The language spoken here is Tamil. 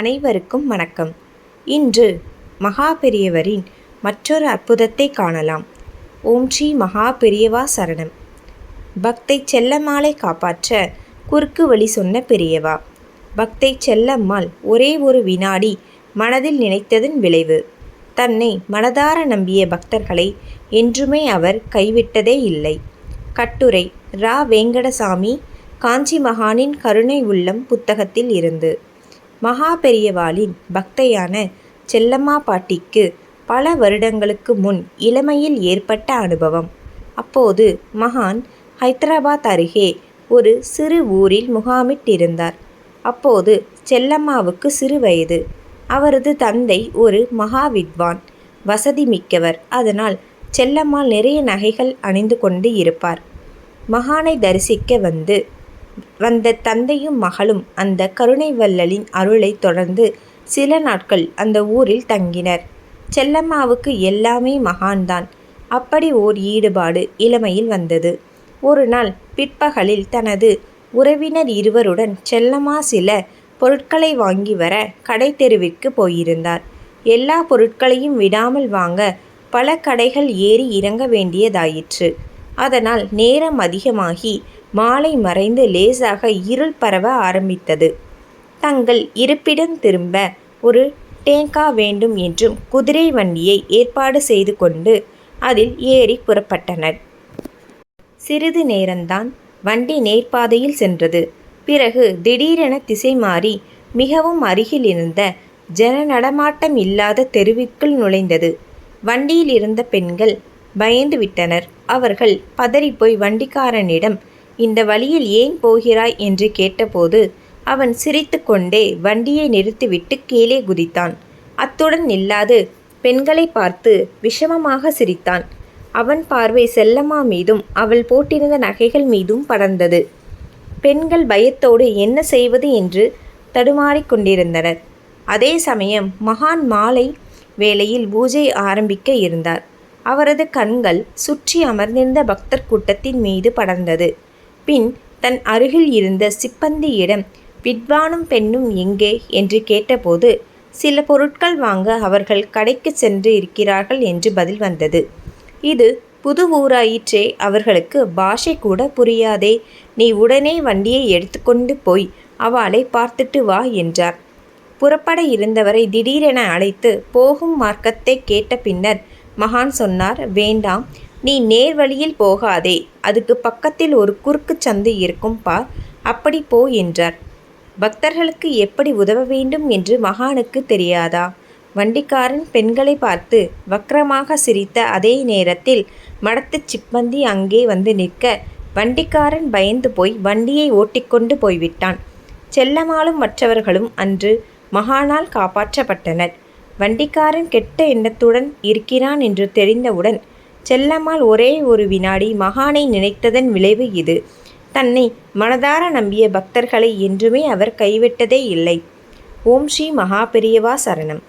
அனைவருக்கும் வணக்கம். இன்று மகா பெரியவரின் மற்றொரு அற்புதத்தை காணலாம். ஓம் ஸ்ரீ மகா பெரியவா சரணம். பக்தை செல்லம்மாளை காப்பாற்ற குறுக்கு வழி சொன்ன பெரியவா. பக்தை செல்லம்மாள் ஒரே ஒரு வினாடி மனதில் நினைத்ததன் விளைவு. தன்னை மனதார நம்பிய பக்தர்களை என்றுமே அவர் கைவிட்டதே இல்லை. கட்டுரை ரா. வேங்கடசாமி காஞ்சி மகானின் கருணை உள்ளம் புத்தகத்தில் இருந்து. மகா பெரியவாளின் பக்தையான செல்லம்மா பாட்டிக்கு பல வருடங்களுக்கு முன் இளமையில் ஏற்பட்ட அனுபவம். அப்போது மகான் ஹைதராபாத் அருகே ஒரு சிறு ஊரில் முகாமிட்டிருந்தார். அப்போது செல்லம்மாவுக்கு சிறு வயது. அவரது தந்தை ஒரு மகா வித்வான் வசதி மிக்கவர். அதனால் செல்லம்மாள் நிறைய நகைகள் அணிந்து கொண்டு இருப்பார். மகானை தரிசிக்க வந்து வந்த தந்தையும் மகளும் அந்த கருணை வள்ளலின் அருளை தொடர்ந்து சில நாட்கள் அந்த ஊரில் தங்கினர். செல்லம்மாவுக்கு எல்லாமே மகான்தான். அப்படி ஓர் ஈடுபாடு இளமையில் வந்தது. ஒரு நாள் பிற்பகலில் தனது உறவினர் இருவருடன் செல்லம்மா சில பொருட்களை வாங்கி வர கடை தெருவிற்கு போயிருந்தார். எல்லா பொருட்களையும் விடாமல் வாங்க பல கடைகள் ஏறி இறங்க வேண்டியதாயிற்று. அதனால் நேரம் அதிகமாகி மாலை மறைந்து லேசாக இருள் பரவ ஆரம்பித்தது. தங்கள் இருப்பிடம் திரும்ப ஒரு டேங்கா வேண்டும் என்றும் குதிரை வண்டியை ஏற்பாடு செய்து கொண்டு அதில் ஏறி புறப்பட்டனர். சிறிது நேரம்தான் வண்டி நேர்பாதையில் சென்றது. பிறகு திடீரென திசை மாறி மிகவும் அருகில் இருந்த ஜன நடமாட்டம் இல்லாத தெருவிற்குள் நுழைந்தது. வண்டியில் இருந்த பெண்கள் பயந்து விட்டனர். அவர்கள் பதறிப்போய் வண்டிக்காரனிடம் இந்த வழியில் ஏன் போகிறாய் என்று கேட்டபோது அவன் சிரித்துக்கொண்டே வண்டியை நிறுத்திவிட்டு கீழே குதித்தான். அத்துடன் நில்லாது பெண்களை பார்த்து விஷமமாக சிரித்தான். அவன் பார்வை செல்லம்மா மீதும் அவள் போட்டிருந்த நகைகள் மீதும் படர்ந்தது. பெண்கள் பயத்தோடு என்ன செய்வது என்று தடுமாறிக் கொண்டிருந்தனர். அதே சமயம் மகான் மாலை வேளையில் பூஜை ஆரம்பிக்க இருந்தார். அவரது கண்கள் சுற்றி அமர்ந்திருந்த பக்தர் கூட்டத்தின் மீது படர்ந்தது. பின் தன் அருகில் இருந்த சிப்பந்தியிடம் வித்வானும் பெண்ணும் எங்கே என்று கேட்டபோது சில பொருட்கள் வாங்க அவர்கள் கடைக்கு சென்று இருக்கிறார்கள் என்று பதில் வந்தது. இது புது ஊராயிற்றே அவர்களுக்கு பாஷை கூட புரியாதே. நீ உடனே வண்டியை எடுத்துக்கொண்டு போய் அவளை பார்த்துட்டு வா என்றார். புறப்பட இருந்தவரை திடீரென அழைத்து போகும் மார்க்கத்தை கேட்ட பின்னர் மகான் சொன்னார் வேண்டாம். நீ நேர் வழியில் போகாதே. அதுக்கு பக்கத்தில் ஒரு குறுக்கு சந்து இருக்கும் பார் அப்படி போ என்றார். பக்தர்களுக்கு எப்படி உதவ வேண்டும் என்று மகானுக்கு தெரியாதா? வண்டிக்காரன் பெண்களை பார்த்து வக்கரமாக சிரித்த அதே நேரத்தில் மடத்து சிப்பந்தி அங்கே வந்து நிற்க வண்டிக்காரன் பயந்து போய் வண்டியை ஓட்டிக்கொண்டு போய்விட்டான். செல்லமாலும் மற்றவர்களும் அன்று மகானால் காப்பாற்றப்பட்டனர். வண்டிக்காரன் கெட்ட எண்ணத்துடன் இருக்கிறான் என்று தெரிந்தவுடன் செல்லம்மாள் ஒரே ஒரு வினாடி மகானை நினைத்ததன் விளைவு இது. தன்னை மனதார நம்பிய பக்தர்களை என்றுமே அவர் கைவிட்டதே இல்லை. ஓம் ஸ்ரீ மகா பெரியவா சரணம்.